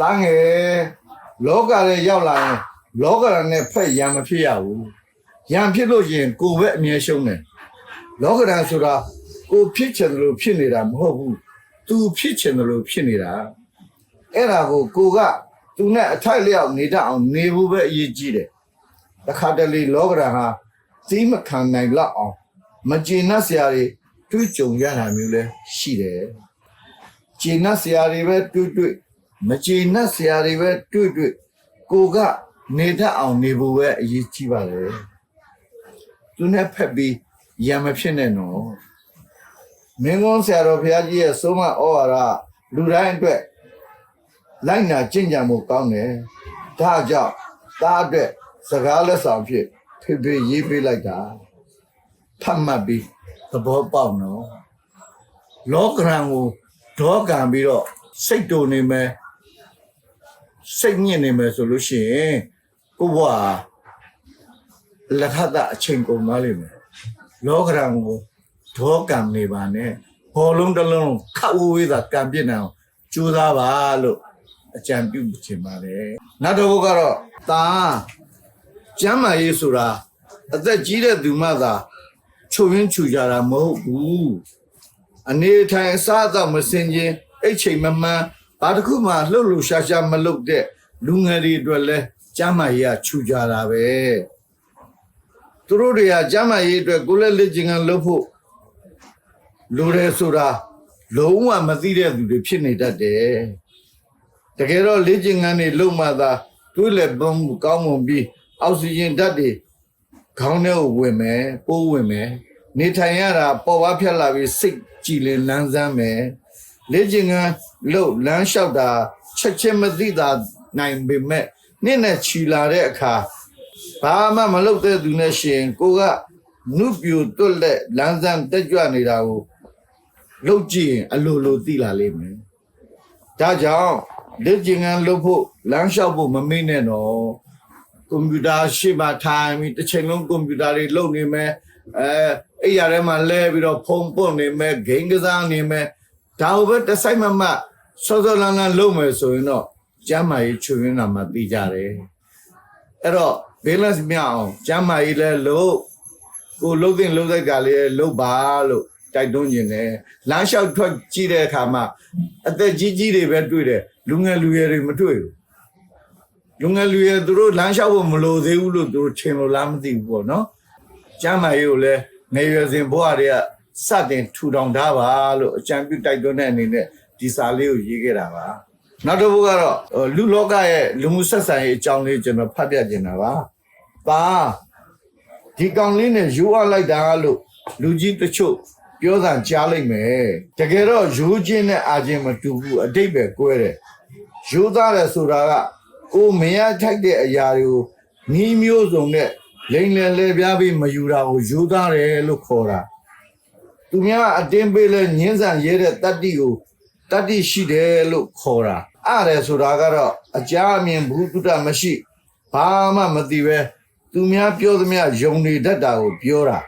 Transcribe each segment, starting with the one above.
တန်းငယ်လောကရဲ့ရောက်လာရင်လောကရနဲ့ဖက်ရံမဖြစ်ရဘူးရံဖြစ်လို့ရှရင်ကိုယ်ပဲအမြဲရှုံးတယ်လောကရန်ဆိုတာကိုဖြစ်ချင်တယ်လို့ဖြစ်နေတာမဟုတ်ဘူးသူဖြစ်ချင်တယ်လို့ဖြစ်နေတာအဲ့ဒါကိုကိုကသူနဲ့အထိုက်လျောက်နေတတ်အောင်နေဖို့ပဲအရေးကြီးတယ်တခါတလေလောကရန်ဟာသိမခံနိုင်လောက်အောင်မကျေနပ်စရာတွေတွေးကြုံရတာမျိုးလဲရှိတယ်ကျေနပ်စရာတွေပဲတွေ့တွေ့ မကျေနပ်စရာတွေပဲတွေ့တွေ့ကိုကနေတတ်အောင်နေဖို့ပဲအရေးကြီးပါလေသူနဲ့ဖက်ပြီးရံမဖြစ်နဲ့နော်မင်းကုန်းဆရာတော်ဘုရားကြီးရဲ့ဆုံးမဩဝါဒလူတိုင်းအတွက်လိုက်နာကျင့်ကြံမှုကောင်းတယ်ဒါကြောင့်သားအတွက်စကားလက်ဆောင်ဖြစ်ဖေဖေရေးပေးလိုက်တာဖတ်မှတ်ပြီးသဘောပေါက်နော်လောကရန်ကိုဒေါကံပြီးတော့စိတ်တုန်နေမယ် စိတ်ညစ်နေမယ်ဆိုလို့ရှိရင်ကိုဘွားလက်ထပ်တာအချိန်ကုန်သွားလိမ့်မယ်လောကရန်ကိုဒေါကံနေပါနဲ့ဘောလုံးတစ်လုံးခတ်ဝေးတာကံပြစ်နေအောင်ကြိုးစားပါလို့အကြံပြုချင်ပါတယ်နောက်တစ်ခုကတော့တာကျမ်းမာရေးဆိုတာအသက်ကြီးတဲ့သူမှသာချုပ်ရင်းချူကြတာမဟုတ်ဘူးအနေထိုင်အစားအသောက်မစင်ခြင်းအိတ်ချိန်မမှန် ဘာတစ်ခုမှလှုပ်လှုပ်ရှားရှားမလုပ်တဲ့လူငယ်တွေအတွက်လဲကျမ်းမာရေးကခြူကြတာပဲသူတို့တွေကကျမ်းမာရေးအတွက်ကိုယ်လက်လက်ကျင်ကန်လုပ်ဖို့လိုတယ်ဆိုတာလုံးဝမသိတဲ့သူတွေဖြစ်နေတတ်တယ်တကယ်တော့လက်ကျင်ကန်တွေလုံမှသာတွေးလက်ပုံကောင်းမွန်ပြီးအောက်ဆီဂျင်ဓာတ်တွေခေါင်းထဲကိုဝင်မယ်ပိုးဝင်မယ်နေထိုင်ရတာပေါ်ဝါဖြတ်လာပြီးစိတ်ကြည်လင်လန်းဆန်းမယ် လေ့ကျင့်ခန်းလို့လမ်းလျှောက်တာချက်ချင်းမသိတာနိုင်ပေမဲ့နေ့နဲ့ချီလာတဲ့အခါဘာမှမလုပ်တဲ့သူနဲ့ရှင်ကိုကနုပြူတွတ်လက်လန်းဆန်းတက်ကြွနေတာကိုလုပ်ကြည့်ရင်အလိုလိုသိလာလိမ့်မယ်ဒါကြောင့်လေ့ကျင့်ခန်းလုပ်ဖို့လမ်းလျှောက်ဖို့မမေ့နဲ့တော့ကွန်ပျူတာရှေ့မှာထိုင်ပြီးတစ်ချိန်လုံးကွန်ပျူတာတွေလုပ်နေမယ်အဲအဲ့ရထဲမှာလဲပြီးတော့ဖုန်းပွတ်နေမယ်ဂိမ်းကစားနေမယ် ဒါဘယ်တစ်ဆိုင်မှမစောစောလန်းလန်းလုပ်မယ်ဆိုရင်တော့ကျမ်းမာရေးချွေရင်းတာမှသိကြတယ်အဲ့တော့ balance မြအောင်ကျမ်းမာရေးလဲလို့ကိုလှုပ်တဲ့လှုပ်တဲ့ကလေးလှုပ်ပါလို့တိုက်တွန်းခြင်းတယ်လမ်းလျှောက်ထွက်ကြည့်တဲ့အခါမှာအသက်ကြီးကြီးတွေပဲတွေ့တယ်လူငယ်လူရွယ်တွေမတွေ့ဘူးလူငယ်လူရယ်သူတို့လမ်းလျှောက်ဖို့မလိုသေးဘူးလို့သူတို့ထင်လို့လားမသိဘူးပေါ့နော်ကျမ်းမာရေးကိုလည်းငယ်ရွယ်စဉ်ဘဝတွေက စတင်ထူထောင်ထားပါလို့အကြံပြုတိုက်တွန်းတဲ့အနေနဲ့ဒီစာလေးကိုရေးခဲ့တာပါနောက်တစ်ခုကတော့ဟိုလူလောကရဲ့လူမှုဆက်ဆံရေးအကြောင်းလေးကျွန်တော်ဖတ်ပြနေတာပါပါဒီကောင်လေးနဲ့ယူအပ်လိုက်တာလို့လူကြီးတချို့ပြောတာကြားလိုက်မယ်တကယ်တော့ယူချင်းနဲ့အာချင်းမတူဘူးအတိတ်ပဲကွဲတယ်ယူသားတယ်ဆိုတာကကိုမရထိုက်တဲ့အရာတွေကိုနီးမျိုးစုံနဲ့လိန်လည်လဲပြားပြီးမယူတာကိုယူသားတယ်လို့ခေါ်တာ သူများအတင်းပေးလဲညင်းဆန်ရဲတဲ့တတ္တိကိုတတ္တိရှိတယ်လို့ခေါ်တာအဲ့ဒါဆိုတာကတော့အကြအမြင်ဘုဒ္ဓမရှိဘာမှမသိပဲသူများပြောသမျှယုံနေတတ်တာကိုပြောတာ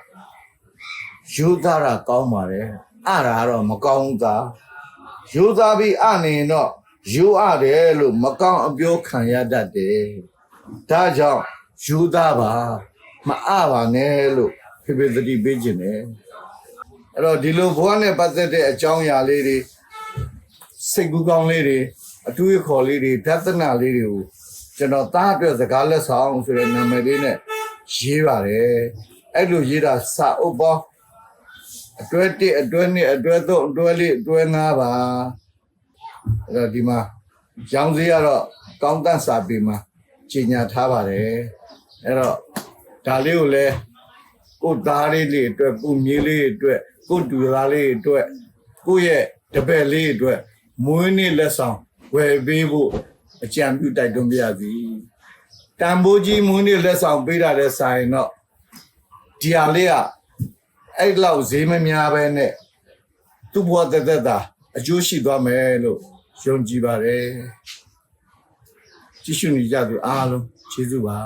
ယူသားတာကောင်းပါတယ်အဲ့ဒါကတော့မကောင်းဘူးသားယူသားပြီးအနေနဲ့တော့ယူရတယ်လို့မကောင်းအပြောခံရတတ်တယ်။ဒါကြောင့်ယူသားပါမအပါနဲ့လို့ဖေဖေသတိပေးခြင်းတယ်။ အဲ့တော့ဒီလိုဘဝနဲ့ပတ်သက်တဲ့အကြောင်းအရာလေးတွေစိတ်ကူးကောင်းလေးတွေအတူအခေါ်လေးတွေဒသနာလေးတွေကိုကျွန်တော်သားအတွက်စကားလက်ဆောင်ဆိုတဲ့နာမည်လေးနဲ့ရေးပါတယ်။အဲ့လိုရေးတာစာအုပ်ပေါင်းအတွဲ1အတွဲ2အတွဲ3အတွဲ4အတွဲ5ပါအဲ့တော့ဒီမှာရောင်းစည်းကတော့ကောင်းတန့်စာပေမှာကြီးညာထားပါတယ်အဲ့တော့ဒါလေးကိုလည်း ကိုယ်သားလေးလေးအတွက်ကိုယ်မြေးလေးအတွက်ကိုယ်တူသားလေးအတွက်ကိုယ့်ရဲ့တပည့်လေးအတွက်မွေးနေ့လက်ဆောင်ဝယ်ပေးဖို့အကြံပြုတိုက်တွန်းပြရစီတန်ဖိုးကြီးမွေးနေ့လက်ဆောင်ပေးတာတဲ့ဆိုင်တော့ဒီဟာလေးကအဲ့လောက်ဈေးမများပဲနဲ့သူ့ဘဝတက်တက်တာအကျိုးရှိသွားမယ်လို့ယုံကြည်ပါတယ်ကြည့်ရှုနေကြသူအားလုံးကျေးဇူးပါ